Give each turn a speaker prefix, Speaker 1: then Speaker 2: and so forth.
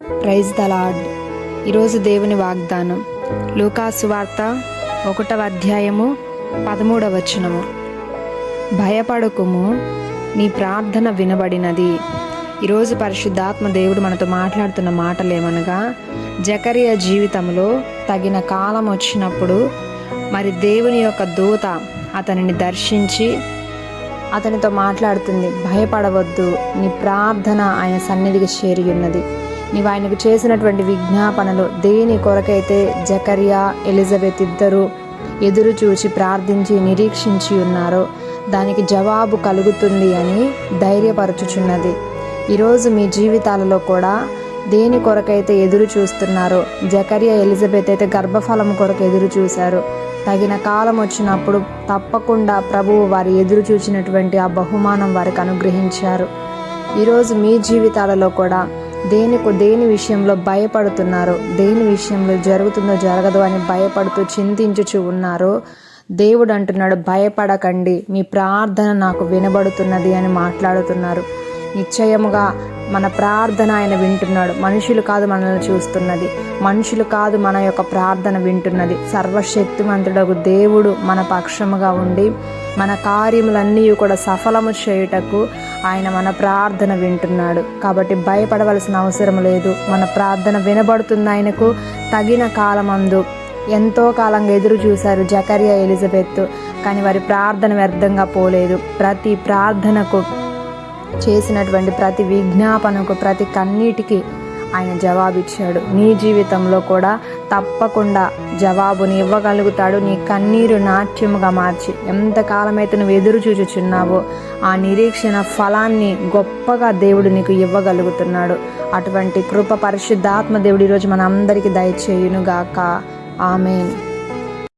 Speaker 1: Praise the lord. ఈరోజు దేవుని వాగ్దానం. లూకాసు వార్త ఒకటవ అధ్యాయము పదమూడవ వచనము. భయపడకుము నీ ప్రార్థన వినబడినది. ఈరోజు పరిశుద్ధాత్మ దేవుడు మనతో మాట్లాడుతున్న మాటలేమనగా జకరియ జకరియా జీవితంలో తగిన కాలం వచ్చినప్పుడు మరి దేవుని యొక్క దూత అతనిని దర్శించి అతనితో మాట్లాడుతుంది. భయపడవద్దు నీ ప్రార్థన ఆయన సన్నిధికి చేరి ఉన్నది నీవు ఆయనకు చేసినటువంటి విజ్ఞాపనలు దేని కొరకైతే జకరియా ఎలిజబెత్ ఇద్దరు ఎదురు చూచి ప్రార్థించి నిరీక్షించి ఉన్నారో దానికి జవాబు కలుగుతుంది అని ధైర్యపరచుచున్నది. ఈరోజు మీ జీవితాలలో కూడా దేని కొరకైతే ఎదురు చూస్తున్నారో జకరియా ఎలిజబెత్ అయితే గర్భఫలం కొరకు ఎదురు చూశారు. తగిన కాలం వచ్చినప్పుడు తప్పకుండా ప్రభువు వారి ఎదురు చూచినటువంటి ఆ బహుమానం వారికి అనుగ్రహించారు. ఈరోజు మీ జీవితాలలో కూడా దేనికో దేని విషయంలో భయపడుతున్నారో దేని విషయంలో జరుగుతుందో జరగదు అని భయపడుతూ చింతించుచు ఉన్నారో. దేవుడు అంటున్నాడు భయపడకండి మీ ప్రార్థన నాకు వినబడుతున్నది అని మాట్లాడుతున్నారు. నిశ్చయముగా మన ప్రార్థన ఆయన వింటున్నాడు. మనుషులు కాదు మనల్ని చూస్తున్నది. మనుషులు కాదు మన యొక్క ప్రార్థన వింటున్నది. సర్వశక్తిమంతుడకు దేవుడు మన పక్షముగా ఉండి మన కార్యములన్నీ కూడా సఫలము చేయుటకు ఆయన మన ప్రార్థన వింటున్నాడు. కాబట్టి భయపడవలసిన అవసరం లేదు. మన ప్రార్థన వినబడుతుంది ఆయనకు. తగిన కాలమందు ఎంతో కాలంగా ఎదురు చూశారు జకరియా ఎలిజబెత్. కానీ వారి ప్రార్థన వ్యర్థంగా పోలేదు. ప్రతి ప్రార్థనకు చేసినటువంటి ప్రతి విజ్ఞాపనకు ప్రతి కన్నీటికి ఆయన జవాబిచ్చాడు. నీ జీవితంలో కూడా తప్పకుండా జవాబుని ఇవ్వగలుగుతాడు. నీ కన్నీరు నాట్యముగా మార్చి ఎంతకాలమైతే నువ్వు ఎదురు చూచుచున్నావో ఆ నిరీక్షణ ఫలాన్ని గొప్పగా దేవుడు నీకు ఇవ్వగలుగుతున్నాడు. అటువంటి కృప పరిశుద్ధాత్మ దేవుడు ఈరోజు మన అందరికీ దయచేయునుగాక. ఆమెన్.